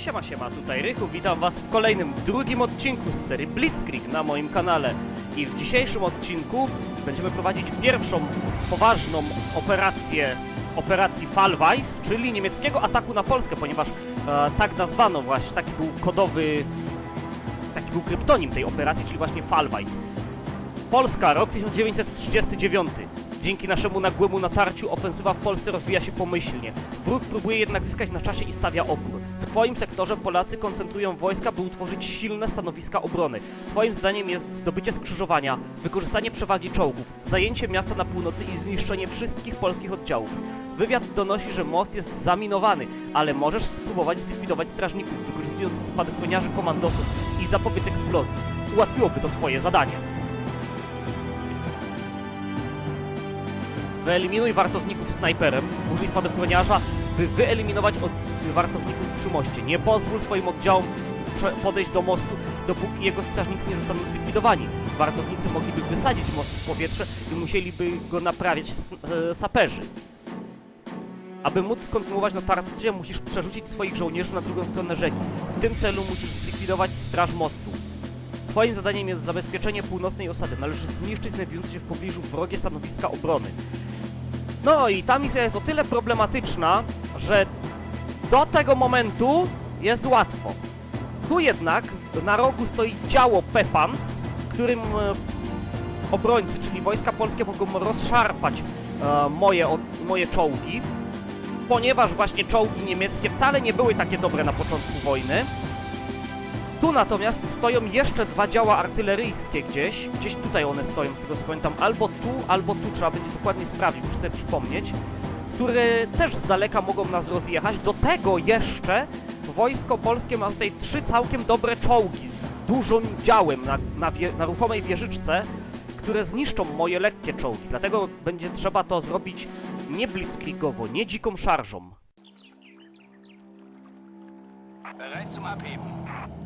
Siema, siema, tutaj Rychu, witam was w kolejnym, drugim odcinku z serii Blitzkrieg na moim kanale. I w dzisiejszym odcinku będziemy prowadzić pierwszą poważną operację, operacji Fallweiss, czyli niemieckiego ataku na Polskę, ponieważ e, tak nazwano właśnie, taki był kodowy, taki był kryptonim tej operacji, czyli właśnie Fallweiss. Polska, rok 1939. Dzięki naszemu nagłemu natarciu ofensywa w Polsce rozwija się pomyślnie. Wróg próbuje jednak zyskać na czasie i stawia opór. Twoim sektorze Polacy koncentrują wojska, by utworzyć silne stanowiska obrony. Twoim zadaniem jest zdobycie skrzyżowania, wykorzystanie przewagi czołgów, zajęcie miasta na północy i zniszczenie wszystkich polskich oddziałów. Wywiad donosi, że most jest zaminowany, ale możesz spróbować zlikwidować strażników, wykorzystując spadochroniarzy komandosów i zapobiec eksplozji. Ułatwiłoby to Twoje zadanie. Wyeliminuj wartowników snajperem. Użyj spadochroniarza, by wyeliminować od wartowników przy moście. Nie pozwól swoim oddziałom podejść do mostu, dopóki jego strażnicy nie zostaną zlikwidowani. Wartownicy mogliby wysadzić most w powietrze i musieliby go naprawiać e, saperzy. Aby móc kontynuować natarcie, musisz przerzucić swoich żołnierzy na drugą stronę rzeki. W tym celu musisz zlikwidować straż mostu. Twoim zadaniem jest zabezpieczenie północnej osady. Należy zniszczyć znajdujące się w pobliżu wrogie stanowiska obrony. No i ta misja jest o tyle problematyczna, że do tego momentu jest łatwo. Tu jednak na rogu stoi działo Pepans, którym e, obrońcy, czyli wojska polskie mogą rozszarpać e, moje, moje czołgi, ponieważ właśnie czołgi niemieckie wcale nie były takie dobre na początku wojny. Tu natomiast stoją jeszcze dwa działa artyleryjskie gdzieś. Gdzieś tutaj one stoją, z tego co pamiętam. Albo tu, albo tu. Trzeba będzie dokładnie sprawdzić, muszę sobie przypomnieć. Które też z daleka mogą nas rozjechać. Do tego jeszcze wojsko polskie ma tutaj trzy całkiem dobre czołgi z dużym działem na, na, wie, na ruchomej wieżyczce, które zniszczą moje lekkie czołgi. Dlatego będzie trzeba to zrobić nie blitzkriegowo, nie dziką szarżą.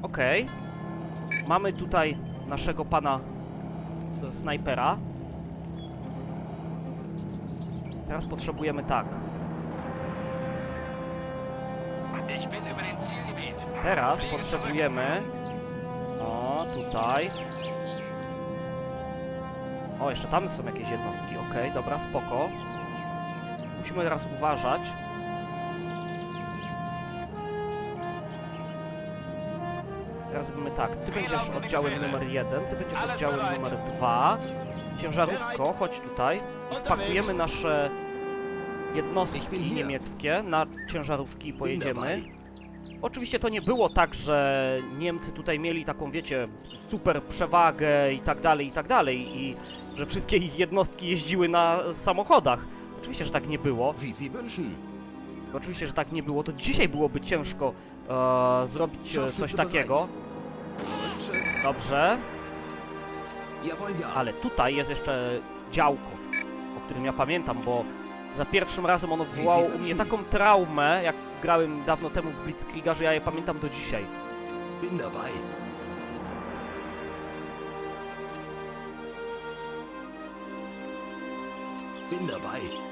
Okej. Mamy tutaj naszego pana snajpera. Teraz potrzebujemy tak. Teraz potrzebujemy. O, tutaj. O, jeszcze tam są jakieś jednostki. Okej, dobra, spoko. Musimy teraz uważać. Teraz robimy tak. Ty będziesz oddziałem numer jeden, ty będziesz oddziałem numer dwa. Ciężarówko, chodź tutaj. Wpakujemy nasze jednostki niemieckie na ciężarówki i pojedziemy. Oczywiście to nie było tak, że Niemcy tutaj mieli taką, wiecie, super przewagę i tak dalej, i tak dalej, i że wszystkie ich jednostki jeździły na samochodach. Oczywiście, że tak nie było. Oczywiście, że tak nie było. To dzisiaj byłoby ciężko e, zrobić coś takiego. Dobrze. Ale tutaj jest jeszcze działko, o którym ja pamiętam, bo za pierwszym razem ono wywołało u mnie taką traumę, jak grałem dawno temu w Blitzkriega, że ja je pamiętam do dzisiaj. Bin dabei. Bin dabei.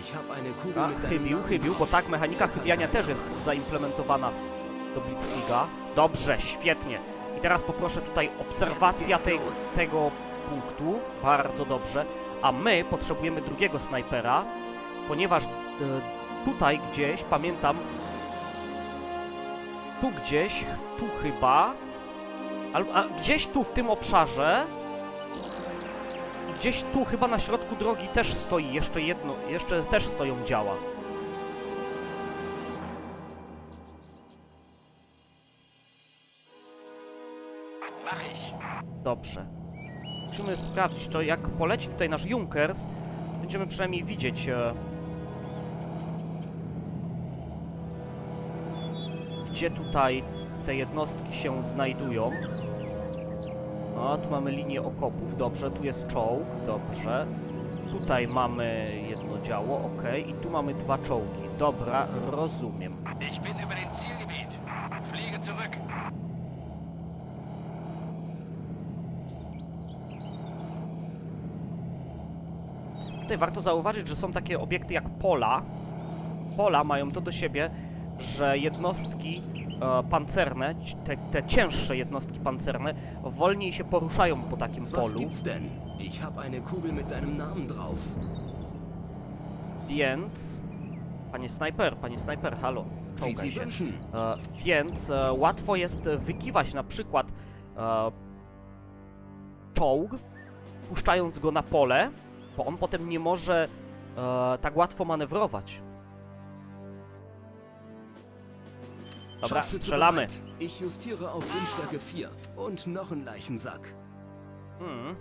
Ich habe eine Kugel A, deinem chybił, chybił, bo tak, mechanika chybiania też jest zaimplementowana do Blitzkriega. Dobrze, świetnie. I teraz poproszę tutaj obserwacja tej, tego punktu. Bardzo dobrze. A my potrzebujemy drugiego snajpera, ponieważ e, tutaj gdzieś, pamiętam, tu gdzieś, tu chyba, albo a, gdzieś tu w tym obszarze, gdzieś tu chyba na środku drogi też stoi jeszcze jedno, jeszcze też stoją działa. Dobrze. Musimy sprawdzić to, jak poleci tutaj nasz Junkers, będziemy przynajmniej widzieć e, gdzie tutaj te jednostki się znajdują. No, tu mamy linię okopów, dobrze, tu jest czołg, dobrze. Tutaj mamy jedno działo, ok, i tu mamy dwa czołgi. Dobra, rozumiem. Tutaj warto zauważyć, że są takie obiekty jak pola, pola mają to do siebie, że jednostki e, pancerne, te, te cięższe jednostki pancerne, wolniej się poruszają po takim polu, więc... Panie snajper, panie snajper, halo, czołgaj się. E, więc e, łatwo jest e, wykiwać na przykład e, czołg, puszczając go na pole, bo on potem nie może e, tak łatwo manewrować. Dobra, strzelamy. Ich justiere auf Windstärke 4 und noch ein Leichensack. Hmm.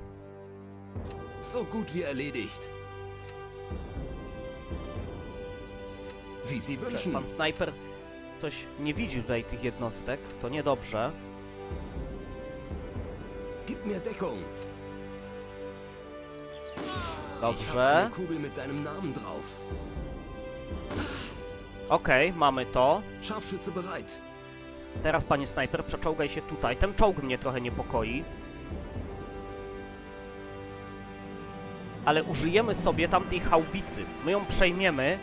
So gut wie erledigt. Wie Sie wünschen. pan snajper coś nie widzi tutaj tych jednostek, to niedobrze. Gib mir Deckung. Dobrze. Okej, mamy to. Teraz, panie snajper, przeczołgaj się tutaj. Ten czołg mnie trochę niepokoi. Ale użyjemy sobie tamtej haubicy. My ją przejmiemy,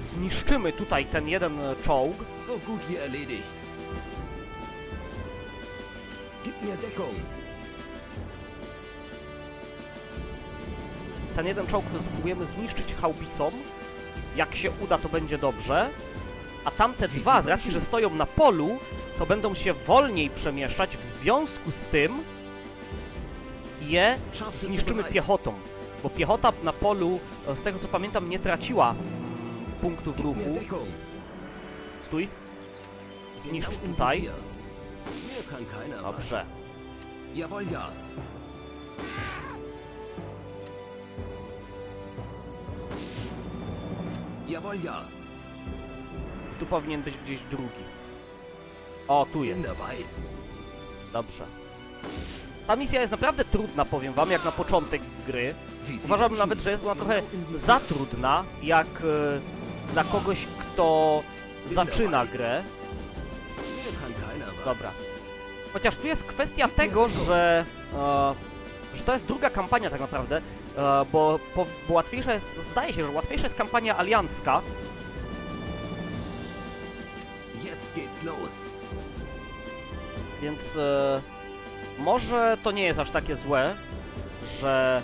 zniszczymy tutaj ten jeden czołg. So gut wie erledigt. Gib mir Deckung. Ten jeden czołg spróbujemy zniszczyć haubicą. Jak się uda, to będzie dobrze. A tamte dwa, z racji, że stoją na polu, to będą się wolniej przemieszczać. W związku z tym je zniszczymy piechotą. Bo piechota na polu, e, z tego co pamiętam, nie traciła punktów ruchu. Stój. Zniszcz tutaj. Dobrze. Ja. Jawohl, ja. Tu powinien być gdzieś drugi. O, tu jest. dabei. Dobrze. Ta misja jest naprawdę trudna, powiem wam, jak na początek gry. Uważam nawet, że jest ona trochę Visier. za trudna, jak e, dla kogoś, kto zaczyna grę. Dobra. Chociaż tu jest kwestia tego, że, e, że to jest druga kampania tak naprawdę, bo, bo, bo łatwiejsza jest, zdaje się, że łatwiejsza jest kampania aliancka, Jetzt geht's los. więc e, może to nie jest aż takie złe, że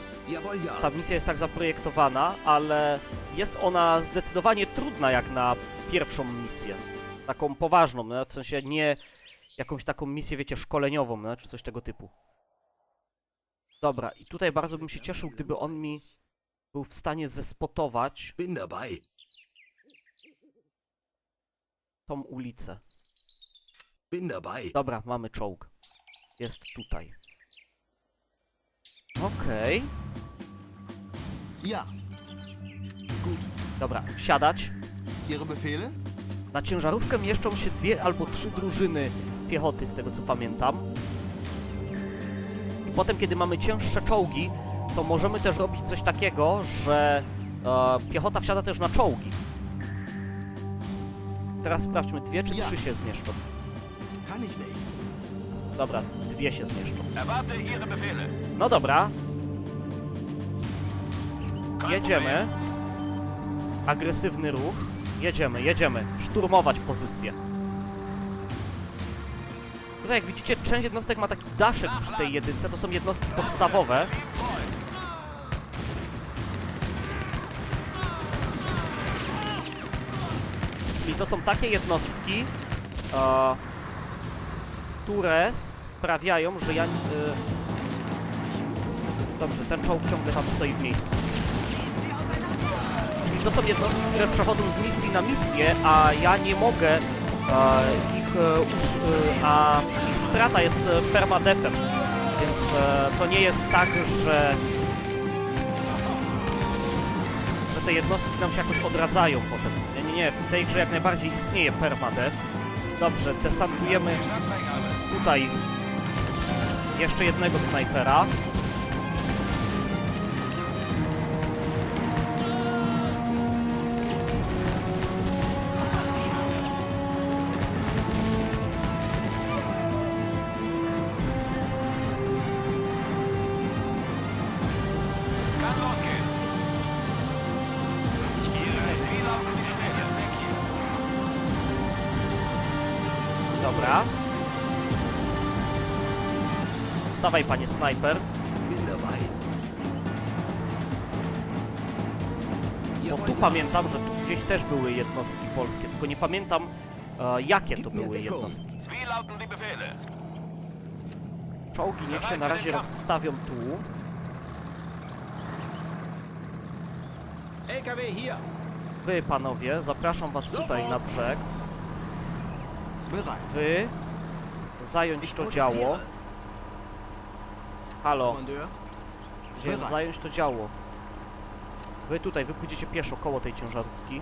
ta misja jest tak zaprojektowana, ale jest ona zdecydowanie trudna jak na pierwszą misję. Taką poważną, no, w sensie nie jakąś taką misję, wiecie, szkoleniową, no, czy coś tego typu. Dobra, i tutaj bardzo bym się cieszył, gdyby on mi był w stanie zespotować Bin dabei. tą ulicę. Bin dabei. Dobra, mamy czołg. Jest tutaj. Okej. Ja, Dobra, wsiadać. Ihre Befehle? Na ciężarówkę mieszczą się dwie albo trzy drużyny piechoty, z tego co pamiętam. Potem, kiedy mamy cięższe czołgi, to możemy też robić coś takiego, że e, piechota wsiada też na czołgi. Teraz sprawdźmy, dwie czy trzy się zmieszczą. Dobra, dwie się zmieszczą. No dobra, jedziemy. Agresywny ruch. Jedziemy, jedziemy. Szturmować pozycję. Tutaj jak widzicie, część jednostek ma taki daszek przy tej jedynce, to są jednostki podstawowe. Czyli to są takie jednostki, e, które sprawiają, że ja... E, dobrze, ten czołg ciągle tam stoi w miejscu. Czyli to są jednostki, które przechodzą z misji na misję, a ja nie mogę e, a ich strata jest e, permadefem. Więc e, to nie jest tak, że że te jednostki nam się jakoś odradzają potem. Nie, nie, nie, w tej grze jak najbardziej istnieje permadef. Dobrze, desantujemy tutaj jeszcze jednego snajpera. Dawaj, panie snajper. Bo tu pamiętam, że tu gdzieś też były jednostki polskie, tylko nie pamiętam e, jakie to były jednostki. Czołgi niech się na razie rozstawią tu. Wy, panowie, zapraszam was tutaj na brzeg. Wy zająć to działo. Halo, Kommandeur. Chciałem Bereit. zająć to działo. Wy tutaj, wy pójdziecie pieszo koło tej ciężarówki.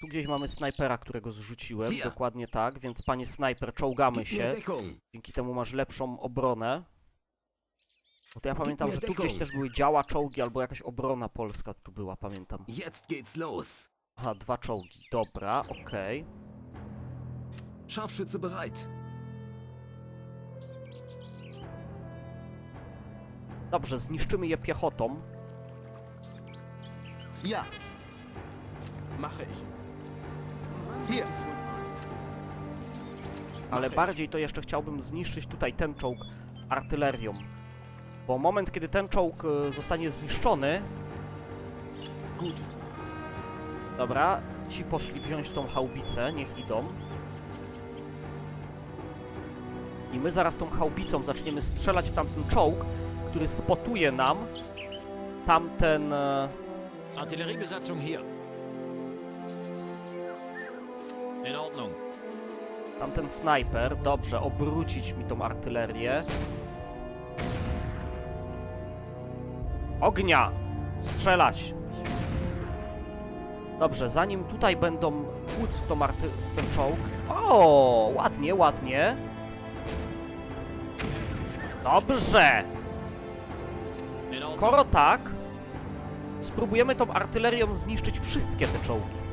Tu gdzieś mamy snajpera, którego zrzuciłem, dokładnie tak, więc panie snajper, czołgamy się. Deckung. Dzięki temu masz lepszą obronę. Bo to ja pamiętam, że tu gdzieś też były działa, czołgi, albo jakaś obrona polska tu była, pamiętam. Jetzt geht's los. Aha, dwa czołgi, dobra, okej. Scharfschütze bereit. Dobrze, zniszczymy je piechotą. Ja. Mache ich. Hier. Ale bardziej to jeszcze chciałbym zniszczyć tutaj ten czołg artylerią. Bo moment, kiedy ten czołg e, zostanie zniszczony... Gut. Dobra, ci poszli wziąć tą haubicę, niech idą. I my zaraz tą haubicą zaczniemy strzelać w tamten czołg, który spotuje nam tamten... E, Artilleriebesatzung hier. In Ordnung. tamten snajper. Dobrze, obrócić mi tą artylerię. Ognia! Strzelać! Dobrze, zanim tutaj będą tłuc w, tą arty w ten czołg... O, ładnie, ładnie. Dobrze! Skoro tak, spróbujemy tą artylerią zniszczyć wszystkie te czołgi.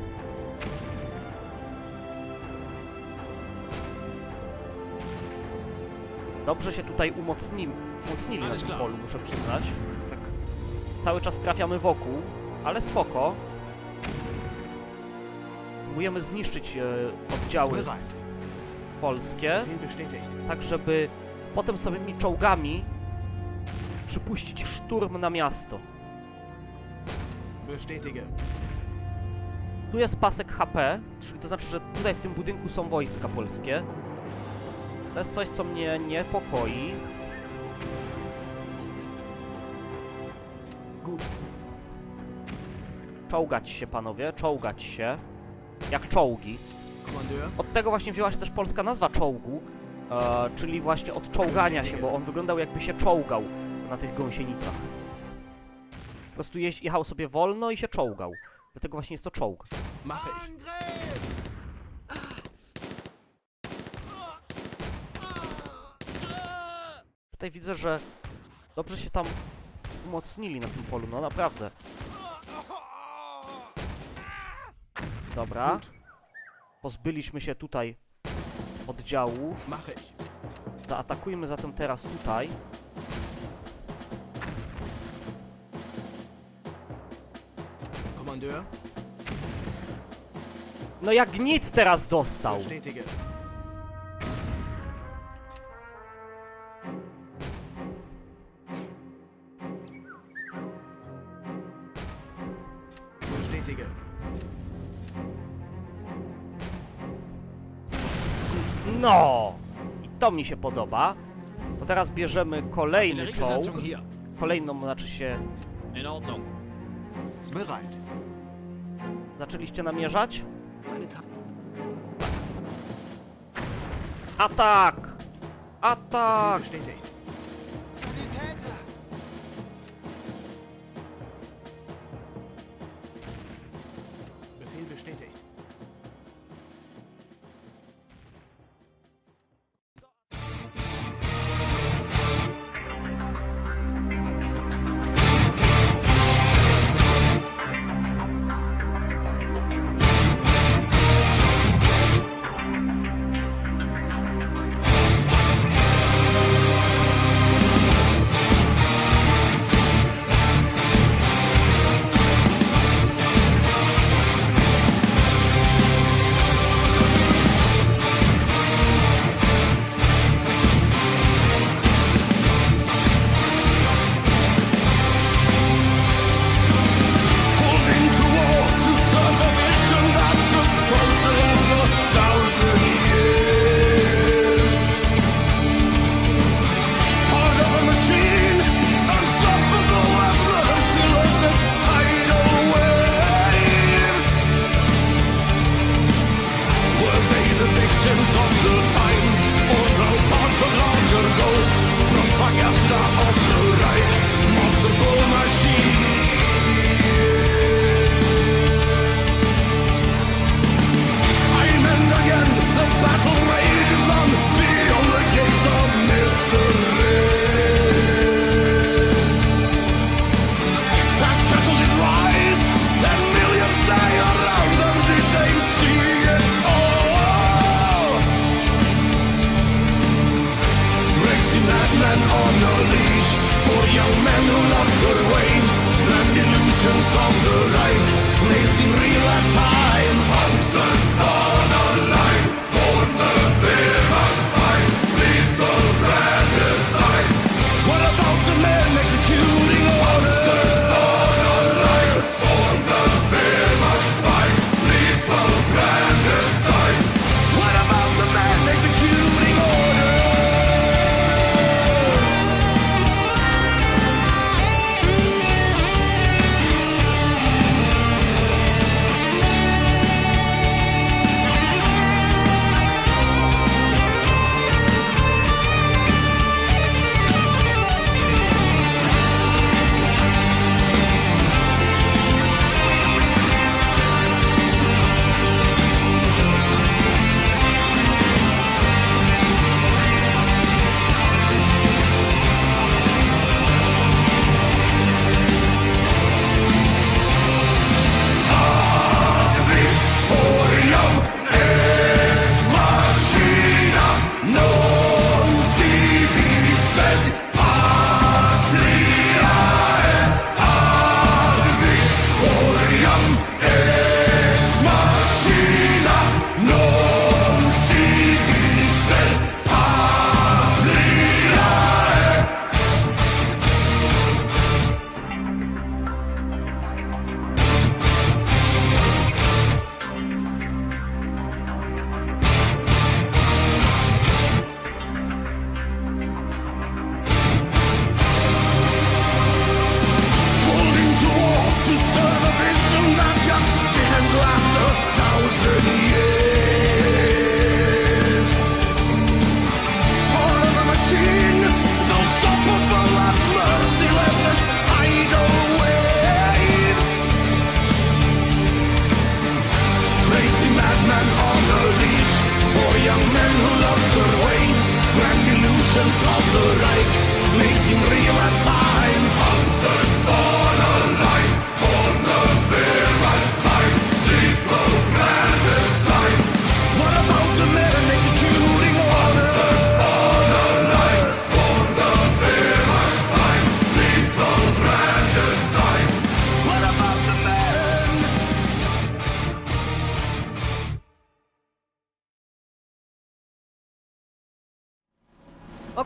Dobrze się tutaj umocni, umocnili na tym polu, muszę przyznać. Tak cały czas trafiamy wokół, ale spoko. Próbujemy zniszczyć e, oddziały polskie tak żeby potem samymi czołgami przypuścić szturm na miasto. Bestätige. Tu jest pasek HP, czyli to znaczy, że tutaj w tym budynku są wojska polskie. To jest coś, co mnie niepokoi. Gut. Czołgać się, panowie, czołgać się. Jak czołgi. Od tego właśnie wzięła się też polska nazwa czołgu, e, czyli właśnie od czołgania się, bo on wyglądał jakby się czołgał na tych gąsienicach. Po prostu jeź, jechał sobie wolno i się czołgał. Dlatego właśnie jest to czołg. Tutaj widzę, że dobrze się tam umocnili na tym polu, no naprawdę. Dobra. Pozbyliśmy się tutaj oddziału. Zaatakujmy zatem teraz tutaj. No jak nic teraz dostał! Bestätige. No! I to mi się podoba. To teraz bierzemy kolejny czołg. Kolejną, znaczy się... In Ordnung. Bereit. Zaczęliście namierzać? Atak! Atak!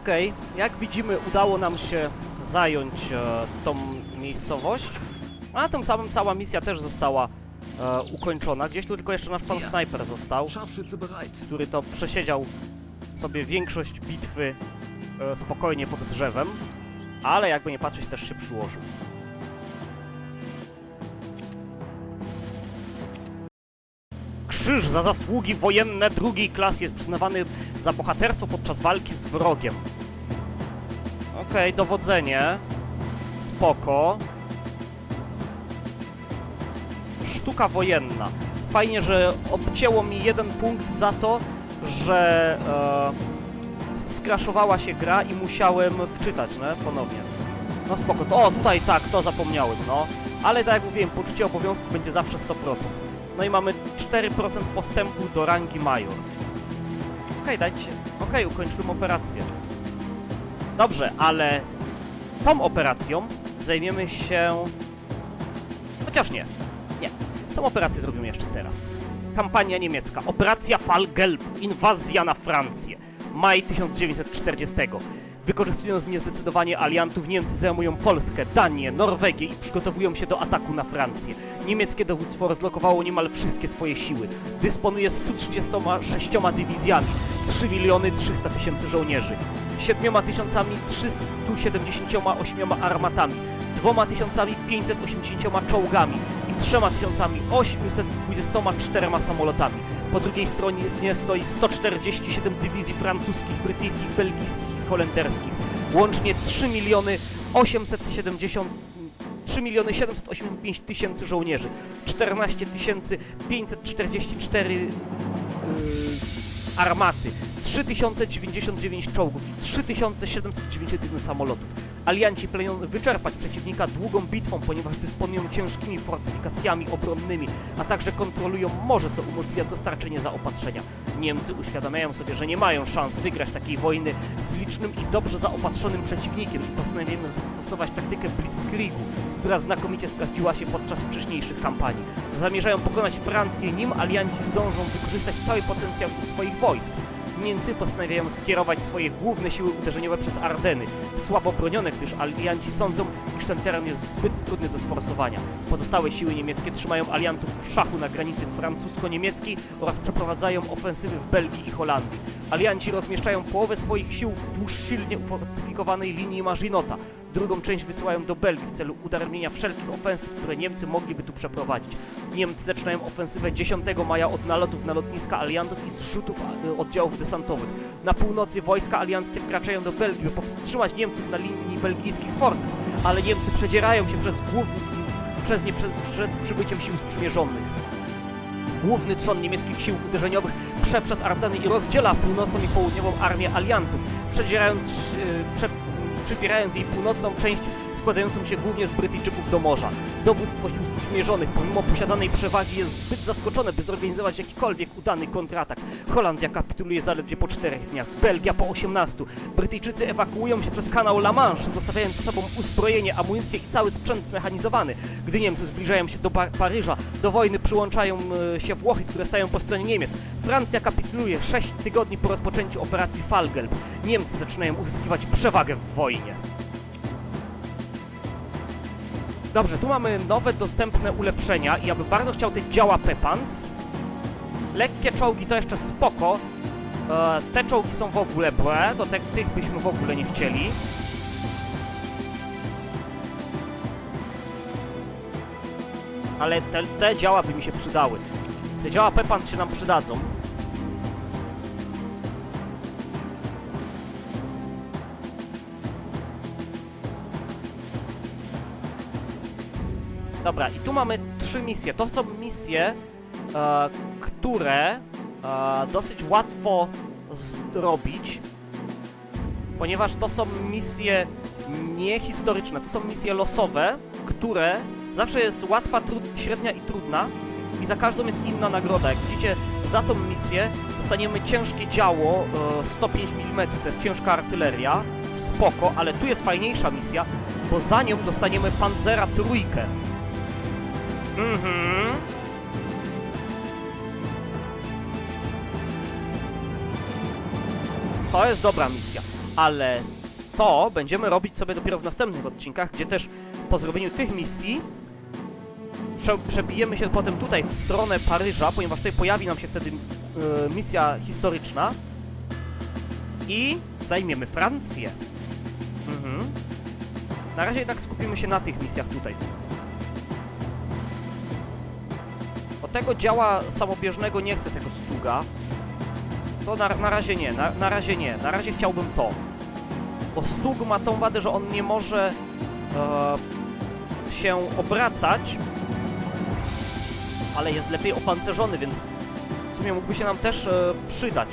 Okej, jak widzimy udało nam się zająć e, tą miejscowość, a tym samym cała misja też została e, ukończona. Gdzieś tu tylko jeszcze nasz pan snajper został, który to przesiedział sobie większość bitwy e, spokojnie pod drzewem, ale jakby nie patrzeć też się przyłożył. Krzyż za zasługi wojenne drugiej klasy jest przyznawany za bohaterstwo podczas walki z wrogiem. Okej, dowodzenie. Spoko. Sztuka wojenna. Fajnie, że obcięło mi jeden punkt za to, że e, skraszowała się gra i musiałem wczytać, ne? Ponownie. No spoko. O, tutaj tak, to zapomniałem, no. Ale tak jak mówiłem, poczucie obowiązku będzie zawsze 100%. No i mamy 4% postępu do rangi major. Okej, dajcie. Okej, ukończyłem operację. Dobrze, ale tą operacją zajmiemy się... Chociaż nie. Nie. Tą operację zrobimy jeszcze teraz. Kampania niemiecka. Operacja Fallgelb. Inwazja na Francję. Maj 1940. Wykorzystując niezdecydowanie aliantów, Niemcy zajmują Polskę, Danię, Norwegię i przygotowują się do ataku na Francję. Niemieckie dowództwo rozlokowało niemal wszystkie swoje siły. Dysponuje 136 dywizjami, 3 miliony 300 tysięcy żołnierzy, 7 tysiącami 378 armatami, 2 tysiącami 580 czołgami i 3 tysiącami 824 samolotami. Po drugiej stronie stoi 147 dywizji francuskich, brytyjskich, belgijskich holenderskich. Łącznie 3 miliony 870 3 miliony 785 tysięcy żołnierzy, 14 tysięcy 544 yy, armaty, 3099 czołgów i 3791 samolotów. Alianci planują wyczerpać przeciwnika długą bitwą, ponieważ dysponują ciężkimi fortyfikacjami obronnymi, a także kontrolują morze, co umożliwia dostarczenie zaopatrzenia. Niemcy uświadamiają sobie, że nie mają szans wygrać takiej wojny z licznym i dobrze zaopatrzonym przeciwnikiem i postanowiają zastosować taktykę Blitzkriegu, która znakomicie sprawdziła się podczas wcześniejszych kampanii. Zamierzają pokonać Francję, nim alianci zdążą wykorzystać cały potencjał swoich wojsk. Niemcy postanawiają skierować swoje główne siły uderzeniowe przez Ardeny, słabo bronione, gdyż alianci sądzą, iż ten teren jest zbyt trudny do sforsowania. Pozostałe siły niemieckie trzymają aliantów w szachu na granicy francusko-niemieckiej oraz przeprowadzają ofensywy w Belgii i Holandii. Alianci rozmieszczają połowę swoich sił wzdłuż silnie ufortyfikowanej linii Maginota. Drugą część wysyłają do Belgii w celu udaremnienia wszelkich ofensyw, które Niemcy mogliby tu przeprowadzić. Niemcy zaczynają ofensywę 10 maja od nalotów na lotniska aliantów i zrzutów e, oddziałów desantowych. Na północy wojska alianckie wkraczają do Belgii, by powstrzymać Niemców na linii belgijskich fortyc, ale Niemcy przedzierają się przez główny, przez nie przed, przed przybyciem sił sprzymierzonych. Główny trzon niemieckich sił uderzeniowych prze przez Ardeny i rozdziela północną i południową armię aliantów, przedzierając, e, prze, przybierając jej północną część składającą się głównie z Brytyjczyków do morza. Sił sprzymierzonych, pomimo posiadanej przewagi, jest zbyt zaskoczone, by zorganizować jakikolwiek udany kontratak. Holandia kapituluje zaledwie po czterech dniach, Belgia po 18. Brytyjczycy ewakuują się przez kanał La Manche, zostawiając sobą uzbrojenie, amunicję i cały sprzęt zmechanizowany. Gdy Niemcy zbliżają się do Par Paryża, do wojny przyłączają e, się Włochy, które stają po stronie Niemiec. Francja kapituluje 6 tygodni po rozpoczęciu operacji Falgelb. Niemcy zaczynają uzyskiwać przewagę w wojnie. Dobrze, tu mamy nowe dostępne ulepszenia i ja bym bardzo chciał te działa Pepans. Lekkie czołgi to jeszcze spoko. E, te czołgi są w ogóle błe, do te, tych byśmy w ogóle nie chcieli. Ale te, te działa by mi się przydały. Te działa Pepans się nam przydadzą. Dobra, i tu mamy trzy misje. To są misje, e, które e, dosyć łatwo zrobić, ponieważ to są misje niehistoryczne, to są misje losowe, które zawsze jest łatwa, trud, średnia i trudna i za każdą jest inna nagroda. Jak widzicie, za tą misję dostaniemy ciężkie działo, e, 105 mm, to jest ciężka artyleria, spoko, ale tu jest fajniejsza misja, bo za nią dostaniemy Panzera trójkę. Mhm. To jest dobra misja, ale to będziemy robić sobie dopiero w następnych odcinkach, gdzie też po zrobieniu tych misji prze przebijemy się potem tutaj w stronę Paryża, ponieważ tutaj pojawi nam się wtedy e, misja historyczna i zajmiemy Francję. Mhm. Na razie jednak skupimy się na tych misjach tutaj. Tego działa samobieżnego nie chcę tego stuga. To na, na razie nie, na, na razie nie. Na razie chciałbym to. Bo stug ma tą wadę, że on nie może e, się obracać, ale jest lepiej opancerzony, więc w sumie mógłby się nam też e, przydać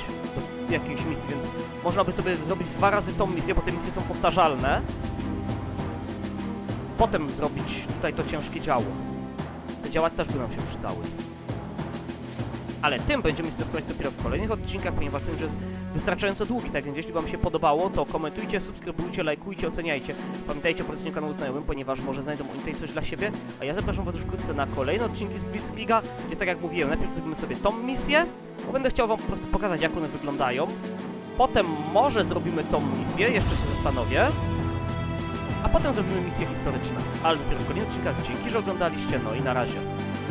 do jakiejś misji, więc można by sobie zrobić dwa razy tą misję, bo te misje są powtarzalne. Potem zrobić tutaj to ciężkie działo. Te działa też by nam się przydały. Ale tym będziemy się zajmować dopiero w kolejnych odcinkach, ponieważ tym, że jest wystarczająco długi, tak więc jeśli Wam się podobało, to komentujcie, subskrybujcie, lajkujcie, oceniajcie. Pamiętajcie o poleceniu kanału znajomym, ponieważ może znajdą oni tutaj coś dla siebie, a ja zapraszam Was już wkrótce na kolejne odcinki z Blitzkriega, gdzie tak jak mówiłem, najpierw zrobimy sobie tą misję, bo będę chciał Wam po prostu pokazać, jak one wyglądają. Potem może zrobimy tą misję, jeszcze się zastanowię. A potem zrobimy misję historyczną. Ale dopiero w kolejnych odcinkach. Dzięki, że oglądaliście, no i na razie.